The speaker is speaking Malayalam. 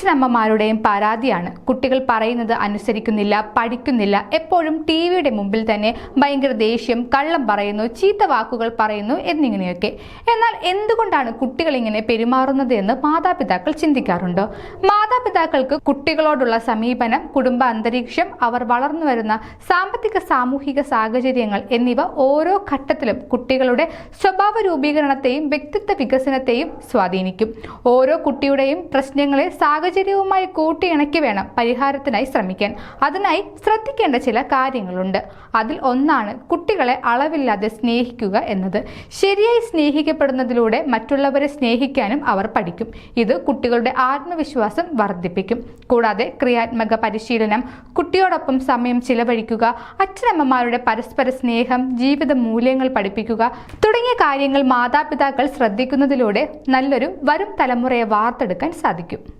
അച്ഛനമ്മമാരുടെയും പരാതിയാണ്. കുട്ടികൾ പറയുന്നത് അനുസരിക്കുന്നില്ല പഠിക്കുന്നില്ല. എപ്പോഴും ടി വിയുടെ മുമ്പിൽ തന്നെ ഭയങ്കര ദേഷ്യം കള്ളം പറയുന്നു ചീത്ത വാക്കുകൾ പറയുന്നു എന്നിങ്ങനെയൊക്കെ. എന്നാൽ എന്തുകൊണ്ടാണ് കുട്ടികൾ ഇങ്ങനെ പെരുമാറുന്നത് എന്ന് മാതാപിതാക്കൾ ചിന്തിക്കാറുണ്ടോ? മാതാപിതാക്കൾക്ക് കുട്ടികളോടുള്ള സമീപനം കുടുംബ അന്തരീക്ഷം അവർ വളർന്നു വരുന്ന സാമ്പത്തിക സാമൂഹിക സാഹചര്യങ്ങൾ എന്നിവ ഓരോ ഘട്ടത്തിലും കുട്ടികളുടെ സ്വഭാവ രൂപീകരണത്തെയും വ്യക്തിത്വ വികസനത്തെയും സ്വാധീനിക്കും. ഓരോ കുട്ടിയുടെയും പ്രശ്നങ്ങളെ സാഹചര്യവുമായി കൂട്ടിയിണക്കി വേണം പരിഹാരത്തിനായി ശ്രമിക്കാൻ. അതിനായി ശ്രദ്ധിക്കേണ്ട ചില കാര്യങ്ങളുണ്ട്. അതിൽ ഒന്നാണ് കുട്ടികളെ അളവില്ലാതെ സ്നേഹിക്കുക എന്നത്. ശരിയായി സ്നേഹിക്കപ്പെടുന്നതിലൂടെ മറ്റുള്ളവരെ സ്നേഹിക്കാനും അവർ പഠിക്കും. ഇത് കുട്ടികളുടെ ആത്മവിശ്വാസം വർദ്ധിപ്പിക്കും. കൂടാതെ ക്രിയാത്മക പരിശീലനം കുട്ടിയോടൊപ്പം സമയം ചിലവഴിക്കുക അച്ഛനമ്മമാരുടെ പരസ്പര സ്നേഹം ജീവിത മൂല്യങ്ങൾ പഠിപ്പിക്കുക തുടങ്ങിയ കാര്യങ്ങൾ മാതാപിതാക്കൾ ശ്രദ്ധിക്കുന്നതിലൂടെ നല്ലൊരു വരും തലമുറയെ വാർത്തെടുക്കാൻ സാധിക്കും.